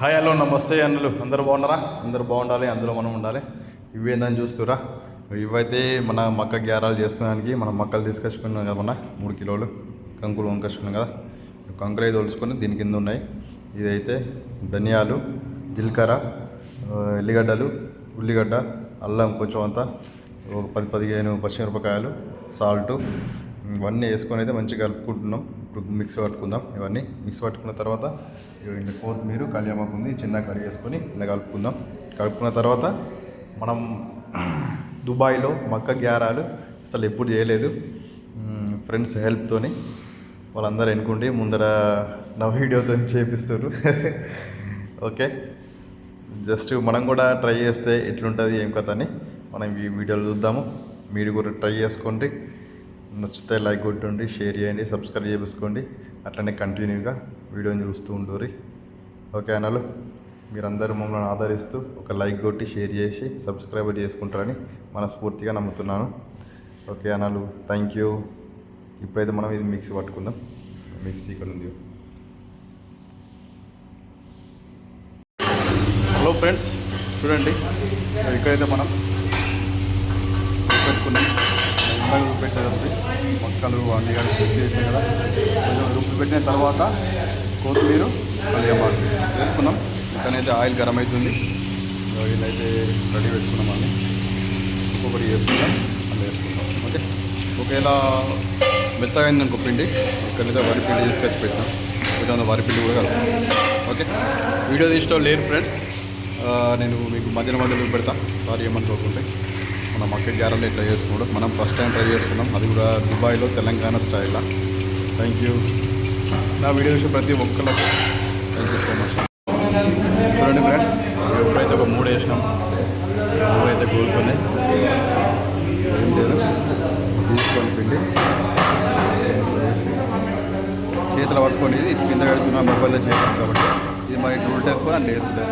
Hi hello నమస్తే అన్నలు. అందరూ బాగున్నారా? అందరూ బాగుండాలి అందులో మనం ఉండాలి. ఇవేందని చూస్తురా? ఇవైతే మన మక్క గ్యారాలు చేసుకోవడానికి మనం మక్కలు తీసుకొచ్చుకున్నాం కదా మన మూడు కిలోలు. కంకులు వంకొచ్చుకున్నాం కదా. కంకులు అయితే ఒలుచుకొని దీని కింద ఉన్నాయి. ఇదైతే ధనియాలు జీలకర్ర ఎల్లిగడ్డలు ఉల్లిగడ్డ అల్లం కొంచెం అంతా ఒక పది పదిహేను పచ్చిమిరపకాయలు సాల్టు ఇవన్నీ వేసుకొని అయితే మంచిగా కలుపుకుంటున్నాం. ఇప్పుడు మిక్స్ పట్టుకుందాం. ఇవన్నీ మిక్స్ పట్టుకున్న తర్వాత ఇవి కొత్తిమీర కళ్యామాకు ఉంది చిన్న కడి వేసుకొని ఇలా కలుపుకుందాం. కలుపుకున్న తర్వాత మనం దుబాయ్లో మక్క గ్యారాలు అసలు ఎప్పుడు చేయలేదు. ఫ్రెండ్స్ హెల్ప్తోని వాళ్ళందరూ ఎన్నుకోండి ముందర నా వీడియోతో చేపిస్తారు ఓకే? జస్ట్ మనం కూడా ట్రై చేస్తే ఎట్లుంటుంది ఏం కథ అని మనం ఈ వీడియోలు చూద్దాము. మీరు కూడా ట్రై చేసుకోండి. నచ్చితే లైక్ కొట్టండి షేర్ చేయండి సబ్స్క్రైబ్ చేసుకోండి అట్లనే కంటిన్యూగా వీడియోని చూస్తూ ఉండూరి ఓకే అనలు మీరందరూ మమ్మల్ని ఆదరిస్తూ ఒక లైక్ కొట్టి షేర్ చేసి సబ్స్క్రైబ్ చేసుకుంటారని మనస్ఫూర్తిగా నమ్ముతున్నాను. ఓకే అనలు థ్యాంక్ యూ. ఇప్పుడైతే మనం ఇది మిక్సీ పట్టుకుందాం. మిక్సీ ఇక్కడ ఉంది. హలో ఫ్రెండ్స్ చూడండి. ఇక్కడైతే మనం పెట్టుకున్నాం. మొక్కలు పెట్టేటప్పుడు మొక్కలు అన్ని కానీ మిక్స్ కదా. కొంచెం రుబ్బు పెట్టిన తర్వాత కొత్తిమీర కలియమాకు వేసుకున్నాం. ఇక్కడైతే ఆయిల్ గరం అవుతుంది ఆయిల్ అయితే రెడీ పెట్టుకున్నాం అన్ని. ఇంకొకటి వేసుకుందాం అలా వేసుకుందాం ఓకే? ఒకవేళ మెత్తగా అయింది అనుకో పిండి ఇక్కడైతే వరి పిండి తీసుకొచ్చి పెట్టాం కొంచెం వరి పిండి కూడా కలుపుతాం. ఓకే? వీడియో తీసుకోవడం లేరు ఫ్రెండ్స్. నేను మీకు మధ్యలో మధ్యలో పెడతా సారీ ఏమనుకోకుంటే. మన మక్క గ్యారెల్ ట్రై చేసుకోవడం మనం ఫస్ట్ టైం ట్రై చేస్తున్నాం. అది కూడా దుబాయ్లో తెలంగాణ స్టైల్లో థ్యాంక్ యూ నా వీడియో చూసే ప్రతి ఒక్కరికి థ్యాంక్ యూ సో మచ్ చూడండి ఫ్రెండ్స్ ఎప్పుడైతే ఒక మూడు వేసినాం మూడు అయితే కూలుతున్నాయి ఏం లేదు. తీసుకొని పిండి చేతులు పట్టుకొని ఇది కింద పెడుతున్నాం మొబైల్లో చేయడం కాబట్టి ఇది మరి ఇట్లా ఉల్టేసుకొని అంటే వేసుకుంటాం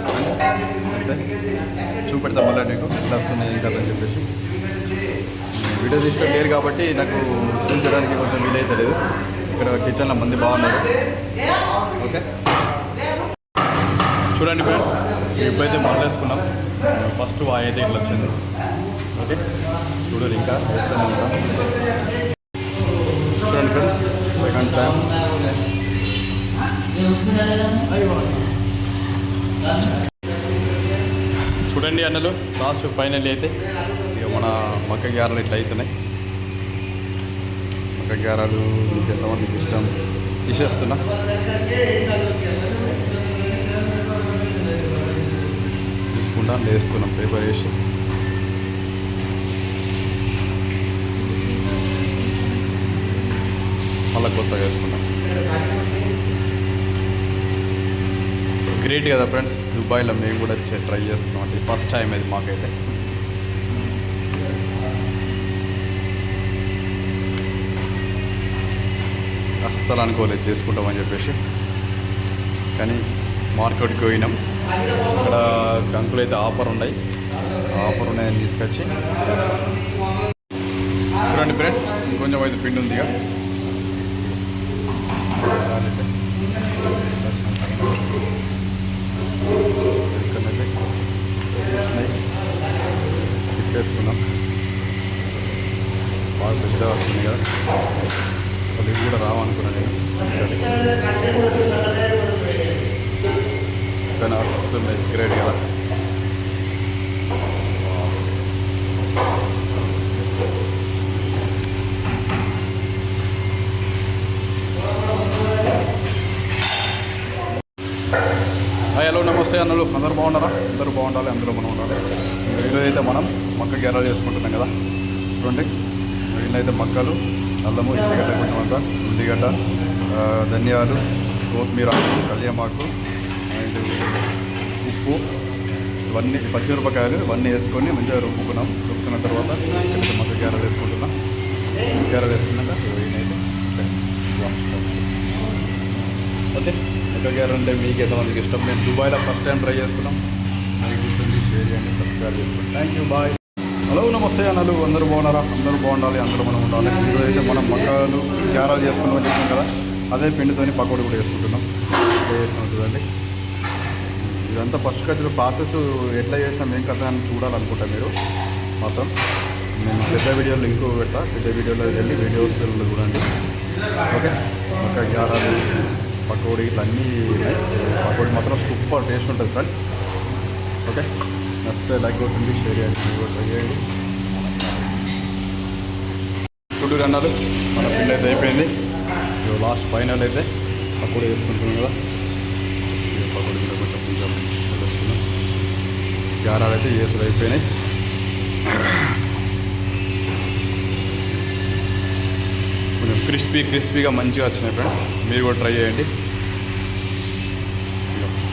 అంతే. చూపెడతాం మళ్ళీ నీకు. ఎట్లా వస్తున్నాయి ఏం కదా అని చెప్పేసి. వీడియో తీసుకోవడం లేరు కాబట్టి నాకు చూపించడానికి కొంచెం వీలైతే లేదు. ఇక్కడ కిచెన్లో మంది బాగున్నారు. ఓకే. చూడండి ఫ్రెండ్స్ ఇప్పుడైతే మొదలేసుకున్నాం ఫస్ట్ వాయి అయితే ఇట్లా వచ్చింది. ఓకే. చూడండి ఇంకా వేస్తూనే ఉంటాం. అన్నలు. లాస్ట్ ఫైనల్ అయితే ఇక మన మక్క గ్యారలు ఇట్లా అవుతున్నాయి మక్క గారాలు మీకు ఎంతమందికి ఇష్టం? తీసేస్తున్నా. తీసుకుంటాం వేస్తున్నాం పేపర్ వేసి. మళ్ళీ కొత్తగా వేసుకున్నాం గ్రేట్ కదా ఫ్రెండ్స్ దుబాయ్లో మేము కూడా ట్రై చేస్తున్నాం అండి. ఫస్ట్ టైం అది మాకైతే. అస్సలు అనుకోలేదు చేసుకుంటామని చెప్పేసి. కానీ మార్కెట్కి పోయినాం. ఇక్కడ గంకులు అయితే ఆఫర్ ఉన్నాయి ఆఫర్ ఉన్నాయని తీసుకొచ్చి చూడండి ఫ్రెండ్స్ ఇంకొంచెం అయితే పిండి ఉంది ఇక. ఇక్కడైతే తిప్పేసుకున్నాం బాగా పెద్దగా వస్తుంది కదా వాళ్ళు ఇవి కూడా రావనుకున్నాను నేను కానీ వస్తున్నాయి గ్రేట్ కదా హలో నమస్తే అన్నలు. అందరూ బాగున్నారా? అందరూ బాగుండాలి అందరూ మనం ఉండాలి. ఈరోజు అయితే మనం మక్క గెర్రలు చేసుకుంటున్నాం కదా. చూడండి. వీళ్ళైతే మక్కలు అల్లము ఉల్లిగడ్డ కొంచెం అంతా ఉల్లిగడ్డ ధనియాలు కొత్తిమీర కళ్యామాకు అండ్ ఉప్పు. ఇవన్నీ పచ్చిమిరపకాయలు ఇవన్నీ వేసుకొని మంచిగా రుబ్బుకున్నాం. రుబ్బుకున్న తర్వాత ఇక్కడ మక్క గెర్రలు వేసుకుంటున్నాం గెర్రలు వేసుకున్నాక అయితే ఓకే ఎక్కడ గారంటే మీకు ఎంతమందికి ఇష్టం? మేము దుబాయ్లో ఫస్ట్ టైం ట్రై చేసుకున్నాం మీకు గుర్తుంది షేర్ చేయండి సబ్స్క్రైబ్ చేసుకోండి. థ్యాంక్ యూ బాయ్ హలో నమస్తే అన్నలు. అందరూ బాగున్నారా? అందరూ బాగుండాలి అందరూ మనం ఉండాలి. ఈరోజు అయితే మనం మక్కలు గ్యారాలు చేసుకుంటామని చెప్పాం కదా. అదే పిండితోని పకోడీ కూడా చేసుకుంటున్నాం. ఇట్లా వేసుకున్నాం చూడండి. ఇదంతా ఫస్ట్ కట్ ప్రాసెస్ ఎట్లా చేసినాం ఏం కదా అని చూడాలనుకుంటా మీరు. మాత్రం నేను పెద్ద వీడియో లింక్ పెట్టా పెద్ద వీడియోలో వెళ్ళి వీడియోస్ చూడండి. ఓకే? ఒక గ్యారాలు పకోడీ ఇట్లా అన్నీ ఉన్నాయి. పకోడీ మాత్రం సూపర్ టేస్ట్ ఉంటుంది ఫ్రెండ్స్ ఓకే నచ్చితే లైక్ కొట్టండి షేర్ చేయండి try చేయండి చుట్టూ అన్నారు మన పిండి అయితే అయిపోయింది. లాస్ట్ ఫైనల్ అయితే పకోడీ వేసుకుంటున్నాం కదా. పకోడీ కూడా కొంచెం కొంచెం వేసుకున్నాం గారాలు అయితే వేసులు అయిపోయినాయి. క్రిస్పీ క్రిస్పీగా మంచిగా వచ్చినాయి ఫ్రెండ్ మీరు కూడా ట్రై చేయండి.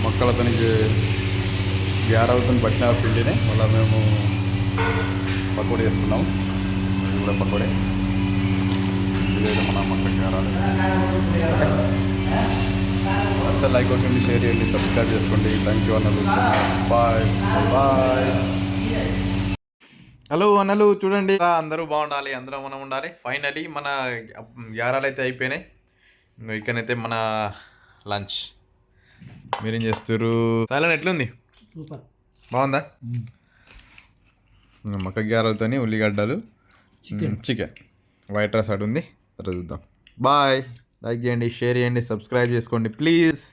మొక్కలతో గ్యారలతో పట్టిన పిండిని మళ్ళీ మేము పకోడీ వేసుకున్నాము ఇది కూడా పకోడీ. మన మొక్క గ్యారాలు వస్తే లైక్ కొట్టండి షేర్ చేయండి సబ్స్క్రైబ్ చేసుకోండి. థ్యాంక్ యూ అన్న బాయ్. బాయ్. హలో అన్నలు చూడండి. అందరూ బాగుండాలి అందరూ మనం ఉండాలి. ఫైనలీ మన యారాలు అయితే అయిపోయినాయి ఇక్కడైతే మన లంచ్. మీరేం చేస్తారు సైలెంట్ ఎట్లుంది? సూపర్. బాగుందా? మక్క గ్యారలతోని ఉల్లిగడ్డలు. చికెన్ వైట్ రైస్ అటు ఉంది తర్వాత చూద్దాం. బాయ్. లైక్ చేయండి షేర్ చేయండి సబ్స్క్రైబ్ చేసుకోండి ప్లీజ్.